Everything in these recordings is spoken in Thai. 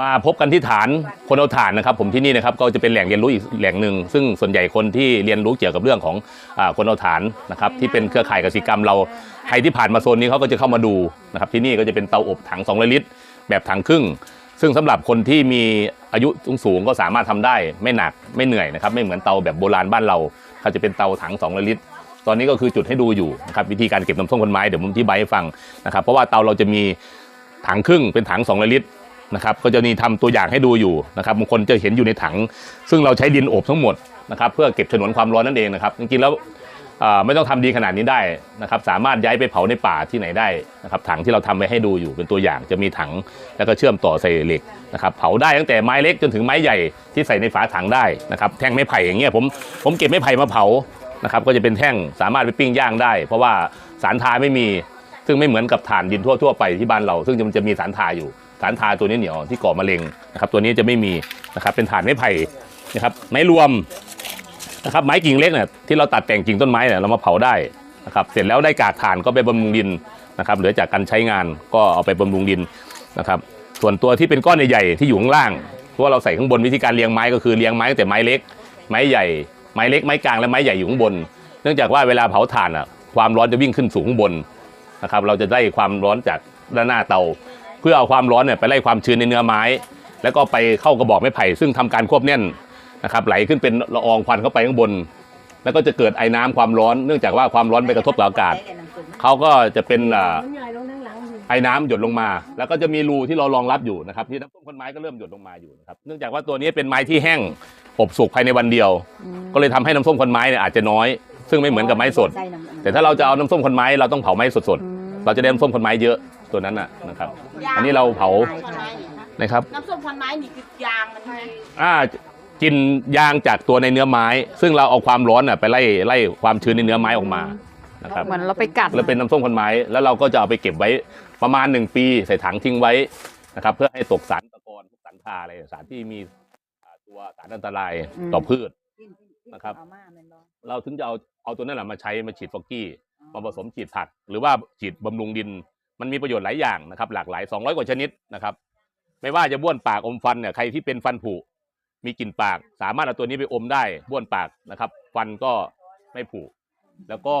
มาพบกันที่ฐานคนเอาฐานนะครับ ผมที่นี่นะครับก็จะเป็นแหล่งเรียนรู้อีกแหล่งหนึ่งซึ่งส่วนใหญ่คนที่เรียนรู้เกี่ยวกับเรื่องของอคนเอาฐานนะครับที่เป็นเครือข่ายกสิกรรมเราใครที่ผ่านมาโซนนี้เขาก็จะเข้ามาดูนะครับที่นี่ก็จะเป็นเตาอบถัง2ลิตร แบบถังครึ่ง ซึ่งสำหรับคนที่มีอายุสูงก็สามารถทำได้ไม่หนักไม่เหนื่อยนะครับไม่เหมือนเตาแบบโบราณบ้านเราเขาจะเป็นเตาถัง2ลิตรตอนนี้ก็คือจุดให้ดูอยู่นะครับวิธีการเก็บน้ำส้มคนไม้เดี๋ยวผมอธิบให้ฟังนะครับเพราะว่าเตาเราจะมีถังครึ่งเป็นถัง2ลิตร นะครับก็จะมีทำตัวอย่างให้ดูอยู่นะครับบางคนจะเห็นอยู่ในถัง ซึ่งเราใช้ดินอบทั้งหมดนะครับเพื่อเก็บฉนวนความร้อนนั่นเองนะครับจริงๆแล้วไม่ต้องทำดีขนาดนี้ได้นะครับสามารถย้ายไปเผาในป่าที่ไหนได้นะครับถังที่เราทำไว้ให้ดูอยู่เป็นตัวอย่างจะมีถังแล้วก็เชื่อมต่อใส่เหล็กนะครับเผาได้ตั้งแต่ไม้เล็กจนถึงไม้ใหญ่ที่ใส่ในฝาถังได้นะครับแท่งไม้ไผ่อย่างเงี้ยผมผมเก็บไม้ไผ่มาเผานะครับก็จะเป็นแท่งสามารถไปปิ้งย่างได้ เพราะว่าสารทาไม่มีซึ่งไม่เหมือนกับถ่านดินทั่วๆไปที่บ้านเรา ซึ่งมันจะมีสารทาอยู่ สารทาตัวนี้เหนียวที่ก่อมะเร็งนะครับ ตัวนี้จะไม่มีนะครับเป็นถ่านไม้ไผ่นะครับไม้รวมนะครับไม้กิ่งเล็กเนี่ยที่เราตัดแต่งกิ่งต้นไม้เนี่ยเรามาเผาได้นะครับเสร็จแล้วได้กากถ่านก็ไปบำรุงดินนะครับเหลือจากการใช้งานก็เอาไปบำรุงดินนะครับ ส่วนตัวที่เป็นก้อนใหญ่ๆที่อยู่ข้างล่างเพราะเราใส่ข้างบนวิธีการเลี้ยงไม้ก็คือเลี้ยงไม้ตั้งแต่ไม้เล็ก ไม้ใหญ่ ไม้เล็กไม้กลางและไม้ใหญ่อยู่ข้างบน เนื่องจากว่าเวลาเผาถ่านอะความร้อนจะวิ่งขึ้นสูงข้างบนนะครับเราจะได้ความร้อนจากด้านหน้าเตา เพื่อเอาความร้อนเนี่ยไปไล่ความชื้นในเนื้อไม้ แล้วก็ไปเข้ากระบอกไม้ไผ่ซึ่งทำการควบแน่นนะครับไหลขึ้นเป็นละอองควันเข้าไปข้างบน แล้วก็จะเกิดไอ้น้ำความร้อนเนื่องจากว่าความร้อนไปกระทบกับอากาศเขาก็จะเป็นไอ้น้ำหยดลงมา แล้วก็จะมีรูที่เรารองรับอยู่นะครับที่น้ำส้มคนไม้ก็เริ่มหยดลงมาอยู่นะครับเนื่องจากว่าตัวนี้เป็นไม้ที่แห้งอบสุกภายในวันเดียว ก็เลยทำให้น้ำส้มคนไม้เนี่ยอาจจะน้อย ซึ่งไม่เหมือนกับไม้สด แต่ถ้าเราจะเอาน้ำส้มคนไม้เราต้องเผาไม้สดๆเราจะได้น้ำส้มคนไม้เยอะ ตัวนั้นน่ะนะครับ อันนี้เราเผาคนไม้นี่นะนะครับน้ำส้มพันไม้นี่คือยางมันใช่ไหมอ่ากินยางจากตัวในเนื้อไม้ ซึ่งเราเอาความร้อนน่ะไปไล่ไล่ความชื้นในเนื้อไม้ออกมานะครับเหมือนเราไปกัดแล้วเป็นน้ำส้มคนไม้ แล้วเราก็จะเอาไปเก็บไว้ประมาณหนึ่งปีใส่ถังทิ้งไว้นะครับ เพื่อให้ตกสารตะกอนพวกสารคาอะไรสารที่มีอ่าตัวสารอันตรายต่อพืชนะครับ เราถึงจะเอาเอาตัวนั้นแหละมาใช้มาฉีดฟอกกี้มาผสมฉีดผัก หรือว่าฉีดบำรุงดิน มันมีประโยชน์หลายอย่างนะครับ หลากหลาย 200 กว่าชนิดนะครับ ไม่ว่าจะบ้วนปากอมฟันเนี่ยใครที่เป็นฟันผุมีกลิ่นปาก สามารถเอาตัวนี้ไปอมได้บ้วนปากนะครับ ฟันก็ไม่ผุแล้วก็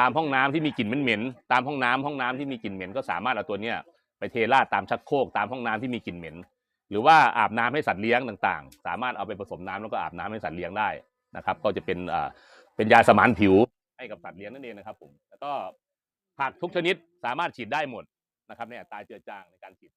ตามห้องน้ำที่มีกลิ่นเหม็นๆตามห้องน้ำห้องน้ำที่มีกลิ่นเหม็นก็สามารถเอาตัวเนี้ยไปเทราดตามชักโครกตามห้องน้ำที่มีกลิ่นเหม็นหรือว่าอาบน้ำให้สัตว์เลี้ยงต่างๆ สามารถเอาไปผสมน้ำแล้วก็อาบน้ำให้สัตว์เลี้ยงได้นะครับ ก็จะเป็นอ่าเป็นยาสมานผิวให้กับสัตว์เลี้ยงนั่นเองนะครับผมแล้วก็ ผักทุกชนิดสามารถฉีดได้หมดนะครับในอัตราเจือจางในการฉีด